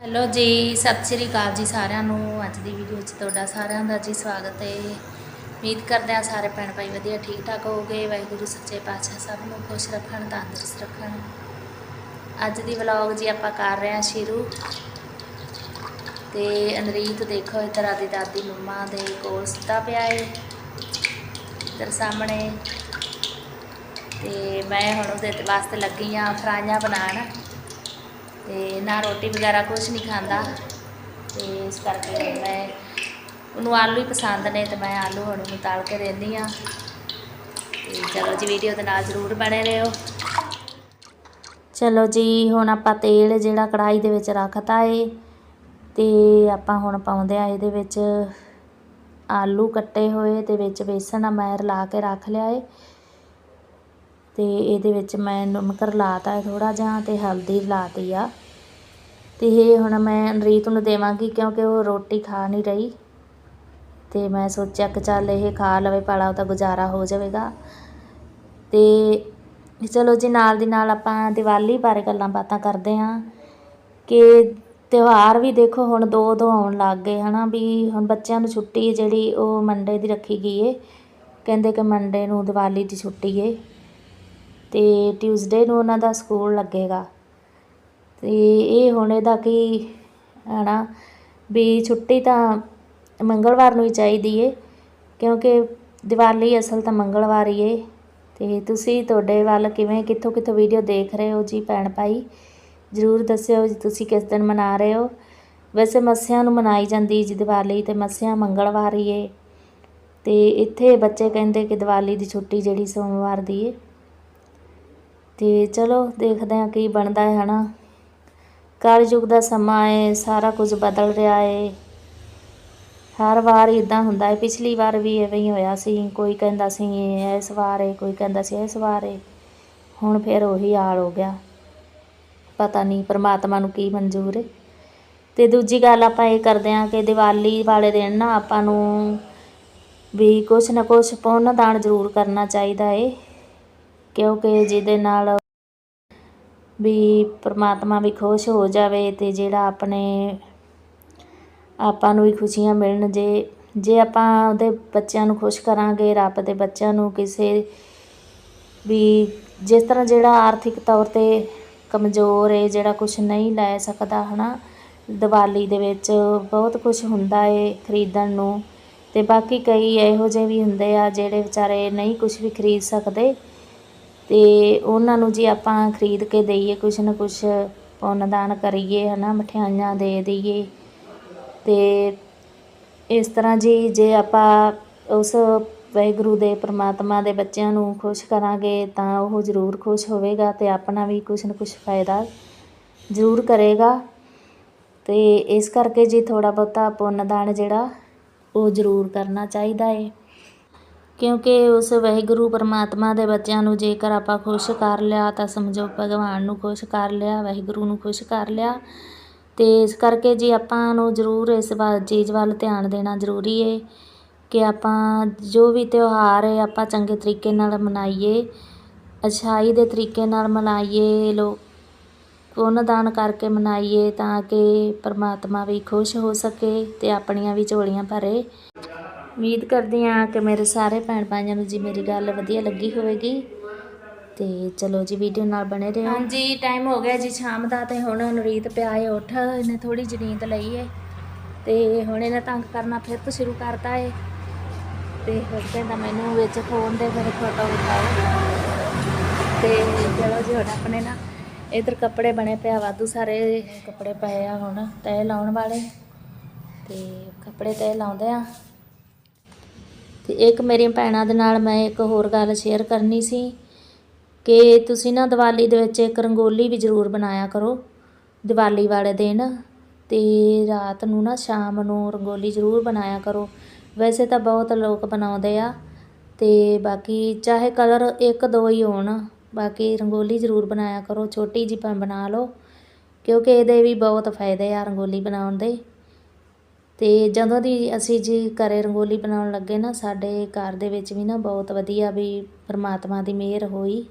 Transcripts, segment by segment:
Hello ਜੀ, ਸਤਿ ਸ਼੍ਰੀ ਅਕਾਲ ਜੀ ਸਾਰਿਆਂ ਨੂੰ। ਅੱਜ ਦੀ ਵੀਡੀਓ 'ਚ ਤੁਹਾਡਾ ਸਾਰਿਆਂ ਦਾ ਜੀ ਸਵਾਗਤ ਹੈ। ਉਮੀਦ ਕਰਦੇ ਆ ਸਾਰੇ ਭੈਣ ਭਾਈ ਵਧੀਆ ਠੀਕ ਠਾਕ ਹੋਗੇ ਵਾਹਿਗੁਰੂ ਸੱਚੇ ਪਾਤਸ਼ਾਹ ਸਭ ਨੂੰ ਖੁਸ਼ ਰੱਖਣ, ਤੰਦਰੁਸਤ ਰੱਖਣ। ਅੱਜ ਦੀ ਵਲੌਗ ਜੀ ਆਪਾਂ ਕਰ ਰਹੇ ਹਾਂ ਸ਼ੁਰੂ। ਤੇ ਅਨਰੀਤ ਦੇਖੋ, ਇੱਧਰ ਆਦੀ ਦਾਦੀ ਮੰਮਾ ਦੇ ਕੋਲ ਸੁੱਤਾ ਪਿਆ ਏ। ਇੱਧਰ ਸਾਹਮਣੇ। ਤੇ ਮੈਂ ਹੁਣ ਉਹਦੇ ਵਾਸਤੇ ਲੱਗੀ ਆ ਫਰਾਈਆਂ ਬਣਾਉਣ। ਤੇ ਨਾ ਰੋਟੀ ਵਗੈਰਾ ਕੁਝ ਨਹੀਂ ਖਾਂਦਾ। ਤੇ ਇਸ ਕਰਕੇ ਮੈਂ ਉਹਨੂੰ ਆਲੂ ਹੀ ਪਸੰਦ ਨੇ ਤੇ ਮੈਂ ਆਲੂ ਹੁਣ ਨੂੰ ਤਾਲ ਕੇ ਦਿੰਦੀ ਆ ਤੇ ਚਲੋ ਜੀ ਵੀਡੀਓ ਦੇ ਨਾਲ ਜ਼ਰੂਰ ਬਣੇ ਰਹੋ। ਚਲੋ ਜੀ, ਹੁਣ ਆਪਾਂ ਤੇਲ ਜਿਹੜਾ ਕੜਾਈ ਦੇ ਵਿੱਚ ਰੱਖਤਾ ਏ, ਤੇ ਆਪਾਂ ਹੁਣ ਪਾਉਂਦੇ ਆ ਇਹਦੇ ਵਿੱਚ ਆਲੂ ਕੱਟੇ ਹੋਏ ਤੇ ਵਿੱਚ ਬੇਸਣ ਆ ਮੈਂ ਰਲਾ ਕੇ ਰੱਖ ਲਿਆ ਏ। ਅਤੇ ਇਹਦੇ ਵਿੱਚ ਮੈਂ ਨਮਕ ਰਲਾਤਾ ਹੈ ਥੋੜਾ ਜਿਹਾ ਅਤੇ ਹਲਦੀ ਰਲਾਤੀ ਆ। ਅਤੇ ਇਹ ਹੁਣ ਮੈਂ ਰੀਤ ਨੂੰ ਦੇਵਾਂਗੀ ਕਿਉਂਕਿ ਉਹ ਰੋਟੀ ਖਾ ਨਹੀਂ ਰਹੀ। ਅਤੇ ਮੈਂ ਸੋਚਿਆ ਕਿ ਚੱਲ ਇਹ ਖਾ ਲਵੇ ਪਾਲਾ ਉਹਦਾ ਗੁਜ਼ਾਰਾ ਹੋ ਜਾਵੇਗਾ। ਅਤੇ ਚਲੋ ਜੀ, ਨਾਲ ਦੀ ਨਾਲ ਆਪਾਂ ਦੀਵਾਲੀ ਬਾਰੇ ਗੱਲਾਂ ਬਾਤਾਂ ਕਰਦੇ ਹਾਂ ਕਿ ਤਿਉਹਾਰ ਵੀ ਦੇਖੋ ਹੁਣ ਦੋ ਦੋ ਆਉਣ ਲੱਗ ਗਏ, ਹਨਾ ਵੀ ਹੁਣ ਬੱਚਿਆਂ ਨੂੰ ਛੁੱਟੀ ਜਿਹੜੀ ਉਹ ਮੰਡੇ ਦੀ ਰੱਖੀ ਗਈ ਏ। ਕਹਿੰਦੇ ਕਿ ਮੰਡੇ ਨੂੰ ਦੀਵਾਲੀ ਦੀ ਛੁੱਟੀ ਏ। ਤੇ ਟਿਊਜ਼ਡੇ ਨੂੰ ਉਹਨਾਂ ਦਾ ਸਕੂਲ ਲੱਗੇਗਾ। ਤੇ ਇਹ ਹੁਣ ਇਹਦਾ ਕੀ ਹਨਾ, ਵੀ ਛੁੱਟੀ ਤਾਂ ਮੰਗਲਵਾਰ ਨੂੰ ਹੀ ਚਾਹੀਦੀ ਏ, ਕਿਉਂਕਿ ਦੀਵਾਲੀ ਅਸਲ ਤਾਂ ਮੰਗਲਵਾਰ ਹੀ ਏ। ਤੇ ਤੁਸੀਂ ਤੁਹਾਡੇ ਵੱਲ ਕਿਵੇਂ, ਕਿੱਥੋਂ ਕਿੱਥੋਂ ਵੀਡੀਓ ਦੇਖ ਰਹੇ ਹੋ ਜੀ ਭੈਣ ਭਾਈ? ਜ਼ਰੂਰ ਦੱਸਿਓ ਜੀ ਤੁਸੀਂ ਕਿਸ ਦਿਨ ਮਨਾ ਰਹੇ ਹੋ। ਵੈਸੇ ਮੱਸਿਆਂ ਨੂੰ ਮਨਾਈ ਜਾਂਦੀ ਜੀ ਦੀਵਾਲੀ ਤੇ ਮੱਸਿਆਂ ਮੰਗਲਵਾਰ ਹੀ ਏ। ਤੇ ਇੱਥੇ ਬੱਚੇ ਕਹਿੰਦੇ ਕਿ ਦੀਵਾਲੀ ਦੀ ਛੁੱਟੀ ਜਿਹੜੀ ਸੋਮਵਾਰ ਦੀ ਏ। ਤੇ ਚਲੋ ਦੇਖਦੇ ਹਾਂ ਕੀ ਬਣਦਾ ਹੈ, ਹਨਾ। ਕਲਯੁਗ ਦਾ ਸਮਾਂ ਹੈ, ਸਾਰਾ ਕੁਝ ਬਦਲ ਰਿਹਾ ਹੈ। ਹਰ ਵਾਰ ਇਦਾਂ ਹੁੰਦਾ ਹੈ, ਪਿਛਲੀ ਵਾਰ ਵੀ ਐਵੇਂ ਹੀ ਹੋਇਆ ਸੀ। ਕੋਈ ਕਹਿੰਦਾ ਸੀ, ਇਸ ਵਾਰ ਹੈ ਕੋਈ ਕਹਿੰਦਾ ਸੀ, ਇਸ ਵਾਰ ਹੈ ਹੁਣ ਫਿਰ ਉਹੀ ਹਾਲ ਹੋ ਗਿਆ। ਪਤਾ ਨਹੀਂ ਪਰਮਾਤਮਾ ਨੂੰ ਕੀ ਮਨਜ਼ੂਰ ਹੈ ਤੇ ਦੂਜੀ ਗੱਲ ਆਪਾਂ ਇਹ ਕਰਦੇ ਹਾਂ ਕਿ ਦੀਵਾਲੀ ਵਾਲੇ ਦਿਨ ਨਾ ਆਪਾਂ ਨੂੰ ਵੀ ਕੁਛ ਨਾ ਕੁਛ ਪੁੰਨ ਦਾਨ ਜ਼ਰੂਰ ਕਰਨਾ ਚਾਹੀਦਾ ਏ। ਕਿਉਂਕਿ ਜਿਹਦੇ ਨਾਲ ਵੀ ਪ੍ਰਮਾਤਮਾ ਵੀ ਖੁਸ਼ ਹੋ ਜਾਵੇ ਤੇ ਜਿਹੜਾ ਆਪਣੇ ਆਪਾਂ ਨੂੰ ਵੀ ਖੁਸ਼ੀਆਂ ਮਿਲਣ, ਜੇ ਜੇ ਆਪਾਂ ਉਹਦੇ ਬੱਚਿਆਂ ਨੂੰ ਖੁਸ਼ ਕਰਾਂਗੇ, ਰੱਬ ਦੇ ਬੱਚਿਆਂ ਨੂੰ ਕਿਸੇ ਵੀ, ਜਿਸ ਤਰ੍ਹਾਂ ਜਿਹੜਾ ਆਰਥਿਕ ਤੌਰ ਤੇ ਕਮਜ਼ੋਰ ਏ, ਜਿਹੜਾ ਕੁਝ ਨਹੀਂ ਲੈ ਸਕਦਾ, ਹਨਾ, ਦੀਵਾਲੀ ਦੇ ਵਿੱਚ ਬਹੁਤ ਕੁਝ ਹੁੰਦਾ ਏ ਖਰੀਦਣ ਨੂੰ ਤੇ ਬਾਕੀ ਕਈ ਇਹੋ ਜਿਹੇ ਵੀ ਹੁੰਦੇ ਆ ਜਿਹੜੇ ਵਿਚਾਰੇ ਨਹੀਂ ਕੁਝ ਵੀ ਖਰੀਦ ਸਕਦੇ ਤੇ ਉਹਨਾਂ ਨੂੰ ਜੀ ਆਪਾਂ ਖਰੀਦ ਕੇ ਦਈਏ ਕੁਛ ਨਾ ਕੁਛ ਪੁੰਨਦਾਨ ਕਰੀਏ, ਹਨਾ, ਮਠਿਆਈਆਂ ਦੇ ਦਈਏ, ਤੇ ਇਸ ਤਰ੍ਹਾਂ ਜੀ ਜੇ ਆਪਾਂ ਉਸ ਵਾਹਿਗੁਰੂ ਦੇ, ਪ੍ਰਮਾਤਮਾ ਦੇ ਬੱਚਿਆਂ ਨੂੰ ਖੁਸ਼ ਕਰਾਂਗੇ, ਤਾਂ ਉਹ ਜ਼ਰੂਰ ਖੁਸ਼ ਹੋਵੇਗਾ ਤੇ ਆਪਣਾ ਵੀ ਕੁਛ ਨਾ ਕੁਛ ਫਾਇਦਾ ਜ਼ਰੂਰ ਕਰੇਗਾ। ਤੇ ਇਸ ਕਰਕੇ ਜੀ ਥੋੜਾ ਬਹੁਤਾ ਪੁੰਨਦਾਨ ਜਿਹੜਾ, ਉਹ ਜ਼ਰੂਰ ਕਰਨਾ ਚਾਹੀਦਾ ਏ। ਕਿਉਂਕਿ ਉਸ ਵਾਹਿਗੁਰੂ ਪਰਮਾਤਮਾ ਦੇ ਬੱਚਿਆਂ ਨੂੰ ਜੇਕਰ ਆਪਾਂ ਖੁਸ਼ ਕਰ ਲਿਆ ਤਾਂ ਸਮਝੋ ਭਗਵਾਨ ਨੂੰ ਖੁਸ਼ ਕਰ ਲਿਆ, ਵਾਹਿਗੁਰੂ ਨੂੰ ਖੁਸ਼ ਕਰ ਲਿਆ। ਅਤੇ ਇਸ ਕਰਕੇ ਜੀ ਆਪਾਂ ਨੂੰ ਜ਼ਰੂਰ ਇਸ ਵੱਲ, ਚੀਜ਼ ਵੱਲ ਧਿਆਨ ਦੇਣਾ ਜ਼ਰੂਰੀ ਏ ਕਿ ਆਪਾਂ ਜੋ ਵੀ ਤਿਉਹਾਰ ਹੈ ਆਪਾਂ ਚੰਗੇ ਤਰੀਕੇ ਨਾਲ ਮਨਾਈਏ, ਅਛਾਈ ਦੇ ਤਰੀਕੇ ਨਾਲ ਮਨਾਈਏ ਲੋਕ ਪੁੰਨਦਾਨ ਕਰਕੇ ਮਨਾਈਏ ਤਾਂ ਕਿ ਪਰਮਾਤਮਾ ਵੀ ਖੁਸ਼ ਹੋ ਸਕੇ ਅਤੇ ਆਪਣੀਆਂ ਵੀ ਝੋਲੀਆਂ ਭਰੇ। ਉਮੀਦ ਕਰਦੀ ਹਾਂ ਕਿ ਮੇਰੇ ਸਾਰੇ ਭੈਣ ਭਾਈਆਂ ਨੂੰ ਜੀ ਮੇਰੀ ਗੱਲ ਵਧੀਆ ਲੱਗੀ ਹੋਵੇਗੀ। ਤੇ ਚਲੋ ਜੀ ਵੀਡੀਓ ਨਾਲ ਬਣੇ ਰਹੋ। ਹਾਂਜੀ ਟਾਈਮ ਹੋ ਗਿਆ ਜੀ, ਸ਼ਾਮ ਦਾ ਤੇ ਹੁਣ ਨਰੀਤ ਪਿਆ ਏ ਉੱਠ, ਇਹਨੇ ਥੋੜੀ ਜਿਹੀ ਨੀਂਦ ਲਈ ਏ। ਤੇ ਹੁਣ ਇਹਨੇ ਤੰਗ ਕਰਨਾ ਫਿਰ ਤੋਂ ਸ਼ੁਰੂ ਕਰਤਾ ਏ। ਤੇ ਫਿਰ ਕਹਿੰਦਾ ਮੈਨੂੰ ਵਿੱਚ ਫੋਨ ਦੇ ਮੇਰੇ ਫੋਟੋ ਉਠਾਓ ਤੇ ਚਲੋ ਜੀ, ਹੁਣ ਆਪਣੇ ਨਾ ਇਧਰ ਕੱਪੜੇ ਬਣੇ ਪਿਆ ਵਾਧੂ ਸਾਰੇ ਕੱਪੜੇ ਪਏ ਆ ਹੁਣ ਤੈ ਲਾਉਣ ਵਾਲੇ। ਤੇ ਕੱਪੜੇ ਤੈ ਲਾਉਂਦੇ ਆ। ਤੇ ਇੱਕ ਮੇਰੀਆਂ ਭੈਣਾਂ ਦੇ ਨਾਲ ਮੈਂ ਇੱਕ ਹੋਰ ਗੱਲ ਸ਼ੇਅਰ ਕਰਨੀ ਸੀ ਕਿ ਤੁਸੀਂ ਨਾ ਦੀਵਾਲੀ ਦੇ ਵਿੱਚ ਇੱਕ ਰੰਗੋਲੀ ਵੀ ਜ਼ਰੂਰ ਬਣਾਇਆ ਕਰੋ, ਦੀਵਾਲੀ ਵਾਲੇ ਦਿਨ ਤੇ ਰਾਤ ਨੂੰ ਨਾ ਸ਼ਾਮ ਨੂੰ ਰੰਗੋਲੀ ਜ਼ਰੂਰ ਬਣਾਇਆ ਕਰੋ। ਵੈਸੇ ਤਾਂ ਬਹੁਤ ਲੋਕ ਬਣਾਉਂਦੇ ਆ ਤੇ ਬਾਕੀ ਚਾਹੇ ਕਲਰ ਇੱਕ ਦੋ ਹੀ ਹੋਣ, ਬਾਕੀ ਰੰਗੋਲੀ ਜ਼ਰੂਰ ਬਣਾਇਆ ਕਰੋ, ਛੋਟੀ ਜਿਹੀ ਬਣਾ ਲਓ, ਕਿਉਂਕਿ ਇਹਦੇ ਵੀ ਬਹੁਤ ਫਾਇਦੇ ਆ ਰੰਗੋਲੀ ਬਣਾਉਣ ਦੇ। ਤੇ ਜਦੋਂ ਦੀ ਅਸੀਂ ਜੀ ਘਰੇ ਰੰਗੋਲੀ ਬਣਾਉਣ ਲੱਗੇ ਨਾ, ਸਾਡੇ ਘਰ ਦੇ ਵਿੱਚ ਵੀ ਨਾ ਬਹੁਤ ਵਧੀਆ ਵੀ ਪਰਮਾਤਮਾ ਦੀ ਮਿਹਰ ਹੋਈ।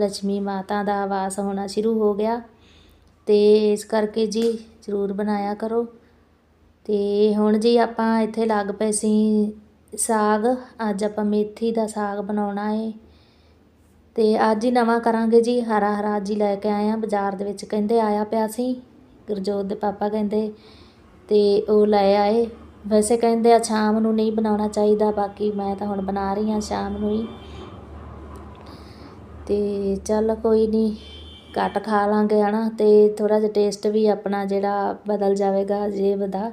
ਲక్ష్ਮੀ ਮਾਤਾ ਦਾ ਵਾਸ ਹੋਣਾ ਸ਼ੁਰੂ ਹੋ ਗਿਆ ਤੇ ਇਸ ਕਰਕੇ ਜੀ ਜ਼ਰੂਰ ਬਣਾਇਆ ਕਰੋ। ਤੇ ਹੁਣ ਜੀ ਆਪਾਂ ਇੱਥੇ ਲੱਗ ਪਏ ਸੀ ਸਾਗ। ਅੱਜ ਆਪਾਂ ਮੇਥੀ ਦਾ ਸਾਗ ਬਣਾਉਣਾ ਏ। ਤੇ ਅੱਜ ਹੀ ਨਵਾਂ ਕਰਾਂਗੇ ਜੀ, ਹਰਾ ਹਰਾ ਜੀ ਲੈ ਕੇ ਆਏ ਆ। ਬਾਜ਼ਾਰ ਦੇ ਵਿੱਚ ਕਹਿੰਦੇ ਆਇਆ ਪਿਆ ਸੀ, ਗੁਰਜੋਤ ਦੇ ਪਾਪਾ ਕਹਿੰਦੇ ਅਤੇ ਉਹ ਲੈ ਆਏ। ਵੈਸੇ ਕਹਿੰਦੇ ਆ ਸ਼ਾਮ ਨੂੰ ਨਹੀਂ ਬਣਾਉਣਾ ਚਾਹੀਦਾ, ਬਾਕੀ ਮੈਂ ਤਾਂ ਹੁਣ ਬਣਾ ਰਹੀ ਹਾਂ ਸ਼ਾਮ ਨੂੰ ਹੀ। ਅਤੇ ਚੱਲ ਕੋਈ ਨਹੀਂ, ਘੱਟ ਖਾ ਲਾਂਗੇ ਹਨਾ ਅਤੇ ਥੋੜ੍ਹਾ ਜਿਹਾ ਟੇਸਟ ਵੀ ਆਪਣਾ ਜਿਹੜਾ ਬਦਲ ਜਾਵੇਗਾ, ਜੀਭ ਦਾ।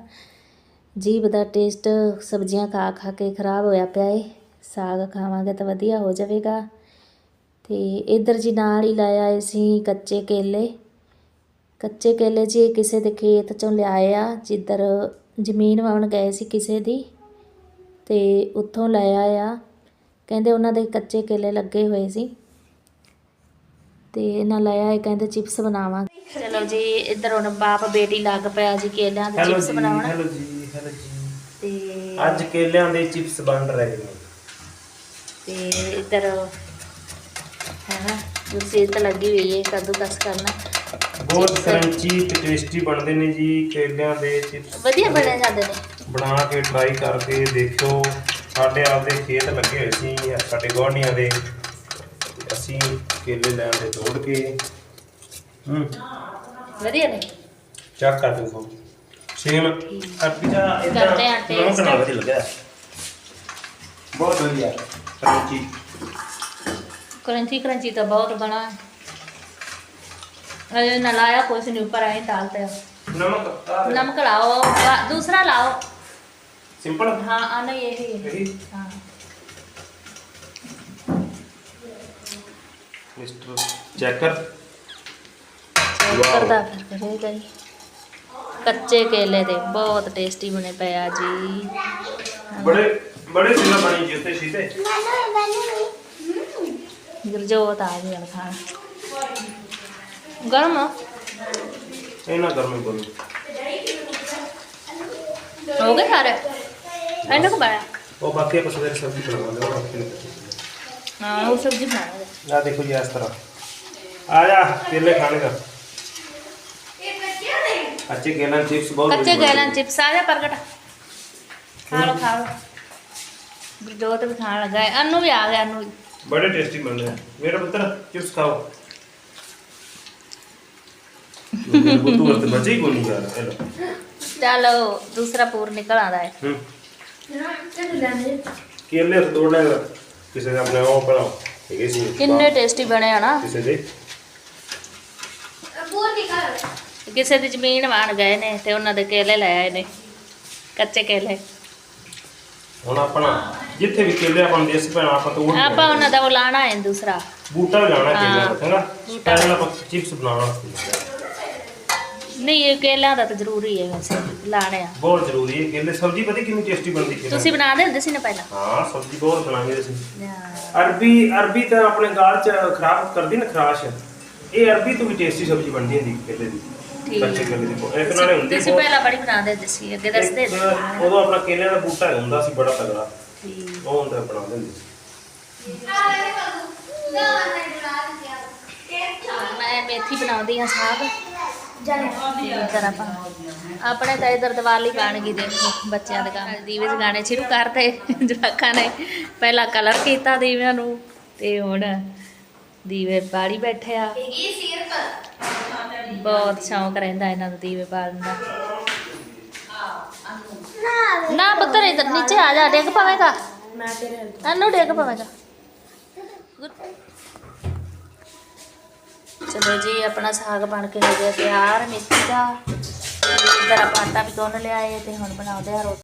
ਜੀਭ ਦਾ ਟੇਸਟ ਸਬਜ਼ੀਆਂ ਖਾ ਖਾ ਕੇ ਖਰਾਬ ਹੋਇਆ ਪਿਆ ਏ। ਸਾਗ ਖਾਵਾਂਗੇ ਤਾਂ ਵਧੀਆ ਹੋ ਜਾਵੇਗਾ। ਅਤੇ ਇਧਰ ਜੀ ਨਾਲ ਹੀ ਲਾਇਆ ਆਏ ਸੀ ਕੱਚੇ ਕੇਲੇ। ਕੱਚੇ ਕੇਲੇ ਜੀ ਕਿਸੇ ਦੇ ਖੇਤ ਚੋਂ ਲਿਆਏ ਆ। ਜਿੱਧਰ ਜ਼ਮੀਨ ਵਾਉਣ ਗਏ ਸੀ ਕਿਸੇ ਦੀ ਤੇ ਉੱਥੋਂ ਲੈ ਆਏ ਆ। ਕਹਿੰਦੇ ਉਹਨਾਂ ਦੇ ਕੱਚੇ ਕੇਲੇ ਲੱਗੇ ਹੋਏ ਸੀ ਤੇ ਇਹਨਾਂ ਲੈ ਆਏ ਕਹਿੰਦੇ ਚਿਪਸ ਬਣਾਵਾਂਗੇ। ਚਲੋ ਜੀ ਇੱਧਰ ਹੁਣ ਬਾਪ ਬੇਟੀ ਲੱਗ ਪਿਆ ਜੀ ਕੇਲਿਆਂ ਦੇ ਹੈਲੋ ਚਿਪਸ ਜੀ ਬਣਾਉਣ। ਹੈਲੋ ਜੀ ਹੈਲੋ ਜੀ। ਤੇ ਅੱਜ ਕੇਲਿਆਂ ਦੇ ਚਿਪਸ ਬਣ ਰਹੇ ਨੇ। ਤੇ ਇੱਧਰ ਹੈ ਨਾ ਗੁਰਸੀਤ ਲੱਗੀ ਹੋਈ ਹੈ ਕੱਦੂਕਸ ਕਰਨਾ। ਬਹੁਤ। ਕਰੰਚੀ ਤੇ ਟੇਸਟੀ ਬਣਦੇ ਨੇ ਜੀ ਕੇਲਿਆਂ ਦੇ ਚਿਪਸ। ਵਧੀਆ ਬਣੇ ਜਾਂਦੇ ਨੇ। ਬਣਾ ਕੇ ਟਰਾਈ ਕਰਕੇ ਦੇਖਿਓ। ਸਾਡੇ ਆਪਦੇ ਖੇਤ ਲੱਗੇ ਹੋਏ ਸੀ ਸਾਡੇ ਗੁਆਂਢੀਆਂ ਦੇ। ਅਸੀਂ ਕੇਲੇ ਲੈਣ ਦੇ ਤੋੜ ਕੇ। ਹੂੰ। ਵਧੀਆ ਨੇ। ਚੱਕ ਕਰ ਦੇਖੋ ਸੇਮ। ਅਰਪੀ ਦਾ ਕਰਦੇ ਆ taste। ਨਮਕ ਨਾਲ ਵਧੀਆ ਲੱਗਿਆ। ਬਹੁਤ ਵਧੀਆ। ਕਰੰਚੀ ਕਰੰਚੀ ਕਰੰਚੀ ਤਾਂ ਬਹੁਤ ਬਣਾ। ਹੈ अरे न लाया कुछ नहीं ऊपर आए डालते हो ਨਮਕ ਆ नमक लाओ वा- दूसरा लाओ ਸਿੰਪਲ हाँ आना यही है ਇਹੀ हाँ ਮਿਸਟਰ ਚੈਕਰ चेक करदा फिर करेगा ही ਕੱਚੇ ਕੇਲੇ ਦੇ ਬਹੁਤ ਟੇਸਟੀ ਬਣੇ ਪਏ ਆ ਜੀ ਬੜੇ ਬੜੇ ਸਿਲਾ ਬਣੀ ਜੀ ਉੱਤੇ ਸੀਤੇ ਗੁਰਜੋਤ ਆ ਗਈ ਹੁਣ ਖਾਣ ਗਰਮ ਆ? ਇਹਨਾਂ ਗਰਮੀ ਬੋਲੂ ਹੋ ਗਏ ਸਾਰੇ ਇਹਨਾਂ ਕੋ ਬਾਇਆ ਉਹ ਬਾਕੀ ਆਪਾਂ ਸਵੇਰੇ ਸਬਜ਼ੀ ਬਣਾਵਾਂਗੇ ਉਹ ਰੱਖੀ ਹਾਂ ਉਹ ਸਬਜ਼ੀ ਬਣਾਵਾਂਗੇ ਆ ਦੇਖੋ ਜੀ ਇਸ ਤਰ੍ਹਾਂ ਆ ਜਾ ਕੇਲੇ ਖਾਣੇ ਦਾ ਅੱਛੇ ਕੇਲਾਂ ਚਿਪਸ ਬਹੁਤ ਕੱਚੇ ਵਧੀਆ ਗੈਲਾਂ ਬਣਦੇ। ਚਿਪਸ ਆ ਜਾ ਪ੍ਰਗਟ ਖਾ ਲੋ ਖਾ ਲੋ ਗੁਰਜੋਤ ਵੀ ਖਾਣ ਲੱਗਾ ਹੈ ਅਨੂ ਵੀ ਆ ਗਿਆ ਅਨੂ ਵੀ। ਬੜੇ ਟੇਸਟੀ ਬਣਦੇ ਆ ਮੇਰਾ ਪੁੱਤਰ ਦੂਸਰਾ ਪੂਰ ਨਿਕਲ ਆਂਦਾ ਹੈ। ਹੂੰ। ਕੇਲੇ ਲੈ ਕਿਸੇ ਦੇ ਆਪਣੇ ਉਹ ਬਣਾਓ ਹੈਗੇ ਸੀ। ਕਿੰਨੇ ਟੇਸਟੀ ਬਣੇ ਆ ਨਾ। ਕਿਸੇ ਦੇ। ਕਿਸੇ ਦੀ ਜ਼ਮੀਨ ਵਾਣ ਗਏ ਨੇ ਤੇ ਉਹਨਾਂ ਦੇ ਕੇਲੇ ਲੈ ਆਏ ਨੇ। ਕੱਚੇ ਕੇਲੇ। ਹੁਣ ਆਪਣਾ ਜਿੱਥੇ ਵੀ ਕੇਲੇ ਆਪਾਂ ਦੇਸ ਪੈਣਾ ਆਪਾਂ ਤੋੜ ਕੇ ਆਪਾਂ ਉਹਨਾਂ ਦਾ ਉਹ ਲਾਣਾ ਹੈ ਦੂਸਰਾ। ਬੂਟਾ ਲਾਣਾ ਕੇਲੇ ਦਾ ਬੂਟਾ। ਪਹਿਲਾਂ ਆਪਾਂ ਚਿਪਸ ਬਣਾਉਣਾ ਵਾਸਤੇ। ਨਹੀਂ ਇਹ ਕੇਲਿਆਂ ਦਾ ਤਾਂ ਜ਼ਰੂਰੀ ਹੈ ਵੈਸੇ ਲਾਣੇ ਆ। ਬਹੁਤ ਜ਼ਰੂਰੀ ਹੈ ਕੇਲੇ ਸਬਜ਼ੀ ਪਤਾ ਕਿੰਨੀ ਟੇਸਟੀ ਬਣਦੀ ਕੇਲੇ ਤੁਸੀਂ ਬਣਾਦੇ ਹੁੰਦੇ ਸੀ ਨਾ ਪਹਿਲਾਂ? ਹਾਂ ਸਬਜ਼ੀ ਬਹੁਤ ਬਣਾਉਂਦੇ ਅਸੀਂ ਹਾਂ। ਅਰਬੀ ਅਰਬੀ ਤਾਂ ਆਪਣੇ ਗਾਲ ਚ ਖਰਾਬ ਕਰਦੀ ਨਾ ਖਰਾਸ਼। ਇਹ ਅਰਬੀ ਤੋਂ ਵੀ ਟੇਸਟੀ ਸਬਜ਼ੀ ਬਣਦੀ ਹੁੰਦੀ ਕੇਲੇ ਦੀ ਠੀਕ। ਕੱਚੇ ਕੇਲੇ ਦੀ ਇੱਕ ਨਾਲੇ ਹੁੰਦੀ ਤੁਸੀਂ ਪਹਿਲਾਂ ਬੜੀ ਬਣਾਦੇ ਹੁੰਦੇ ਸੀ ਅੱਗੇ ਦੱਸਦੇ ਉਦੋਂ ਆਪਣਾ ਕੇਲਿਆਂ ਦਾ ਬੂਟਾ ਹੁੰਦਾ ਸੀ ਬੜਾ ਤਗੜਾ। ਠੀਕ। ਉਹ ਹੁੰਦਾ ਬਣਾਉਂਦੇ ਹੁੰਦੇ ਸੀ। ਮੈਂ ਮੇਥੀ ਬਣਾਉਂਦੀ ਹਾਂ ਸਾਗ। ਇਧਰ ਆਪਾਂ ਆਪਣੇ ਤਾਂ ਇਧਰ ਦੀਵਾਲੀ ਬਣ ਗਈ ਦੇਖੋ ਬੱਚਿਆਂ ਦੇ ਕੰਮ। ਦੀਵੇ ਜਗਾਣੇ ਸ਼ੁਰੂ ਕਰਤੇ ਜਵਾਕਾਂ ਨੇ। ਪਹਿਲਾਂ ਕਲਰ ਕੀਤਾ ਦੀਵਿਆਂ ਨੂੰ ਤੇ ਹੁਣ ਦੀਵੇ ਬਾਲੀ ਬੈਠੇ ਆ। ਬਹੁਤ ਸ਼ੌਂਕ ਰਹਿੰਦਾ ਇਹਨਾਂ ਨੂੰ ਦੀਵੇ ਬਾਲਣ ਦਾ। ਨਾ ਪੁੱਤਰ ਇਧਰ ਨੀਚੇ ਆ ਜਾ ਡਿੱਗ ਪਵੇਗਾ। ਅਨੂ ਡਿੱਗ ਪਵੇਗਾ। ਚਲੋ ਜੀ, ਆਪਣਾ ਸਾਗ ਬਣ ਕੇ ਹੋ ਗਿਆ ਤਿਆਰ, ਮੇਥੀ ਦਾ। ਇਧਰ ਆਪਾਂ ਆਟਾ ਵੀ ਗੁੰਨ ਲਿਆ ਏ ਤੇ ਹੁਣ ਬਣਾਉਂਦੇ ਆ ਰੋਟੀ।